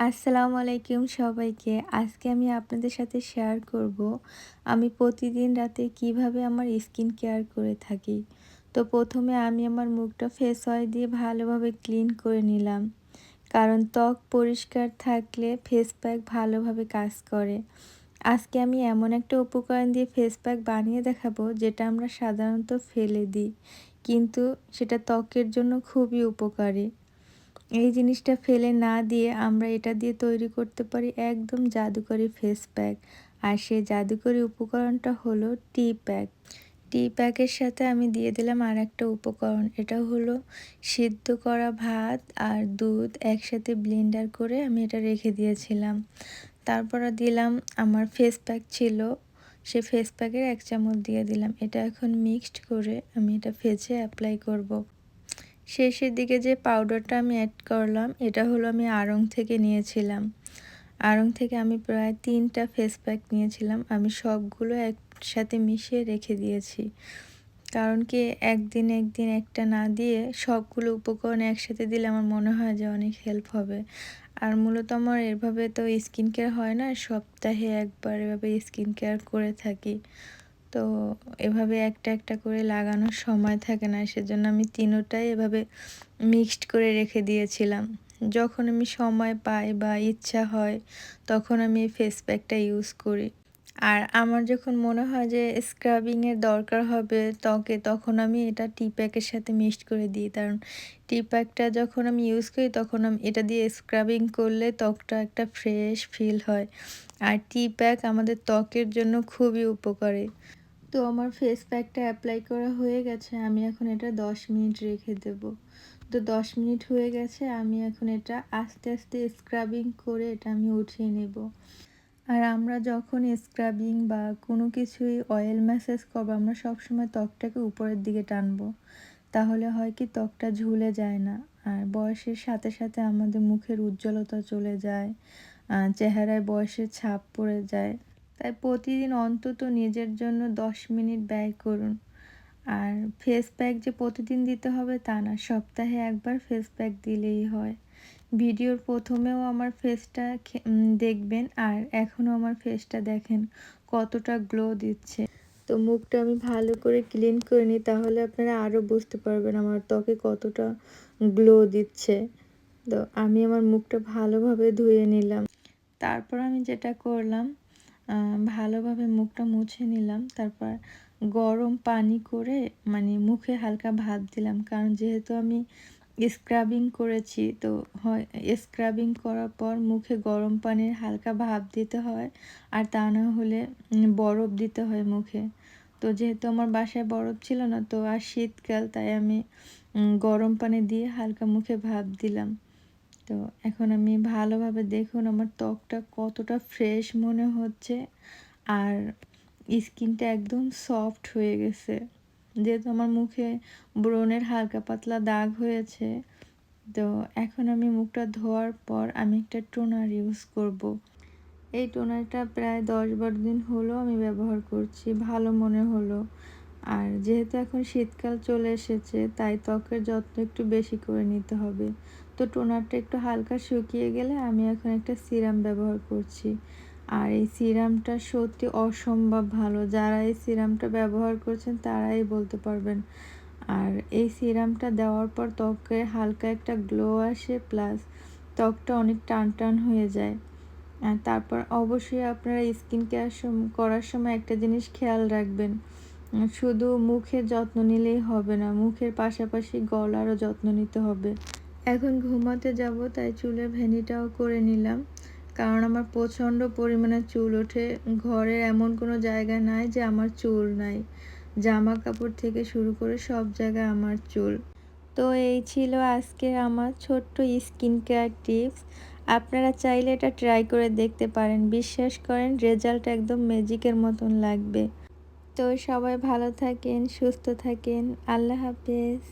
আসসালামু আলাইকুম সবাইকে। আজকে আমি আপনাদের সাথে শেয়ার করব, আমি প্রতিদিন রাতে কীভাবে আমার স্কিন কেয়ার করে থাকি। তো প্রথমে আমি আমার মুখটা ফেস ওয়াশ দিয়ে ভালোভাবে ক্লিন করে নিলাম। কারণ ত্বক পরিষ্কার থাকলে ফেস প্যাক ভালোভাবে কাজ করে। আজকে আমি এমন একটা উপকরণ দিয়ে ফেস প্যাক বানিয়ে দেখাবো, যেটা আমরা সাধারণত ফেলে দিই। কিন্তু সেটা ত্বকের জন্য খুবই উপকারী। এই জিনিসটা ফেলে না দিয়ে আমরা এটা দিয়ে তৈরি করতে পারি একদম জাদুকরি ফেস প্যাক আর সেই জাদুকরি উপকরণটা হলো টি প্যাক টি প্যাকের সাথে আমি দিয়ে দিলাম আর একটা উপকরণ। এটা হলো সিদ্ধ করা ভাত আর দুধ একসাথে ব্লেন্ডার করে আমি এটা রেখে দিয়েছিলাম। তারপর দিলাম আমার ফেস প্যাক ছিল সে ফেস প্যাকের এক চামচ দিয়ে দিলাম। এটা এখন মিক্সড করে আমি এটা ফেসে অ্যাপ্লাই করব। শেষের দিকে যে পাউডারটা আমি অ্যাড করলাম, এটা হলো আমি আড়ং থেকে নিয়েছিলাম। আড়ং থেকে আমি প্রায় তিনটা ফেস প্যাক নিয়েছিলাম। আমি সবগুলো একসাথে মিশিয়ে রেখে দিয়েছি। কারণ কি, একদিন একদিন একটা না দিয়ে সবগুলো উপকরণ একসাথে দিলে আমার মনে হয় যে অনেক হেল্প হবে। আর মূলত আমার এভাবে তো স্কিন কেয়ার হয় না, সপ্তাহে একবার এভাবে স্কিন কেয়ার করে থাকি। তো এভাবে একটা একটা করে লাগানোর সময় থাকে না, সেজন্য আমি তিনোটাই এভাবে মিক্সড করে রেখে দিয়েছিলাম। যখন আমি সময় পাই বা ইচ্ছা হয়, তখন আমি এই ফেস প্যাকটা ইউজ করি। আর আমার যখন মনে হয় যে স্ক্রাবিংয়ের দরকার হবে ত্বকে, তখন আমি এটা টি প্যাকের সাথে মিক্সড করে দিই। কারণ টি প্যাকটা যখন আমি ইউজ করি, তখন আমি, এটা দিয়ে স্ক্রাবিং করলে ত্বকটা একটা ফ্রেশ ফিল হয়। আর টি প্যাক আমাদের ত্বকের জন্য খুবই উপকারী। তো আমার ফেস প্যাকটা অ্যাপ্লাই করা হয়ে গেছে, আমি এখন এটা দশ মিনিট রেখে দেব। তো দশ মিনিট হয়ে গেছে, আমি এখন এটা আস্তে আস্তে স্ক্রাবিং করে এটা আমি উঠিয়ে নেব। আর আমরা যখন স্ক্রাবিং বা কোনো কিছুই অয়েল ম্যাসেজ করব, আমরা সবসময় ত্বকটাকে উপরের দিকে টানবো। তাহলে হয় কি ত্বকটা ঝুলে যায় না, আর বয়সের সাথে সাথে আমাদের মুখের উজ্জ্বলতা চলে যায় চেহারায় বয়সের ছাপ পড়ে যায়। তাই প্রতিদিন অন্তত নিজের জন্য দশ মিনিট ব্যয় করুন। আর ফেস প্যাক যে প্রতিদিন দিতে হবে তা না, সপ্তাহে একবার ফেস প্যাক দিলেই হয়। ভিডিওর প্রথমেও আমার ফেসটা দেখবেন আর এখনও আমার ফেসটা দেখেন কতটা গ্লো দিচ্ছে। তো মুখটা আমি ভালো করে ক্লিন করে নিই, তাহলে আপনারা আরও বুঝতে পারবেন আমার ত্বকে কতটা গ্লো দিচ্ছে। তো আমি আমার মুখটা ভালোভাবে ধুয়ে নিলাম। তারপর আমি যেটা করলাম ভালোভাবে মুখটা মুছে নিলাম, তারপর গরম পানি করে মানে মুখে হালকা ভাত দিলাম, কারণ যেহেতু আমি স্ক্রাবিং করেছি, তো হয় স্ক্রাবিং করার পর মুখে গরম পানির হালকা ভাব দিতে হয়, আর তা না হলে বরফ দিতে হয় মুখে। তো যেহেতু আমার বাসায় বরফ ছিল না, তো আর শীতকাল, তাই আমি গরম পানি দিয়ে হালকা মুখে ভাব দিলাম। তো এখন আমি ভালোভাবে দেখুন আমার ত্বকটা কতটা ফ্রেশ মনে হচ্ছে, আর স্কিনটা একদম সফট হয়ে গেছে। যেহেতু আমার মুখে ব্রণের হালকা পাতলা দাগ হয়েছে, তো এখন আমি মুখটা ধোয়ার পর আমি একটা টোনার ইউজ করব। এই টোনারটা প্রায় দশ বারো দিন হলো আমি ব্যবহার করছি, ভালো মনে হলো। আর যেহেতু এখন শীতকাল চলে এসেছে, তাই ত্বকের যত্ন একটু বেশি করে নিতে হবে। তো টোনারটা একটু হালকা শুকিয়ে গেলে আমি এখন একটা সিরাম ব্যবহার করছি। আর এই সিরামটা সত্যি অসম্ভব ভালো। যারা এই সিরামটা ব্যবহার করছেন, তারাই বলতে পারবেন। আর এই সিরামটা দেওয়ার পর ত্বকে হালকা একটা গ্লো আসে প্লাস ত্বকটা অনেক টান টান হয়ে যায়। আর তারপর অবশ্যই আপনারা স্কিন কেয়ার করার সময় একটা জিনিস খেয়াল রাখবেন। শুধু মুখের যত্ন নিলেই হবে না, মুখের পাশাপাশি গলারও যত্ন নিতে হবে। এখন ঘুমাতে যাব, তাই চুলের ভ্যানিটাও করে নিলাম। কারণ আমার প্রচণ্ড পরিমাণে চুল ওঠে। ঘরের এমন কোনো জায়গা নাই যে আমার চুল নাই। জামা কাপড় থেকে শুরু করে সব জায়গায় আমার চুল। তো এই ছিল আজকে আমার ছোট্ট স্কিন কেয়ার টিপস। আপনারা চাইলে এটা ট্রাই করে দেখতে পারেন। বিশ্বাস করেন, রেজাল্ট একদম ম্যাজিকের মতন লাগবে। তো সবাই ভালো থাকেন, সুস্থ থাকেন। আল্লাহ হাফেজ।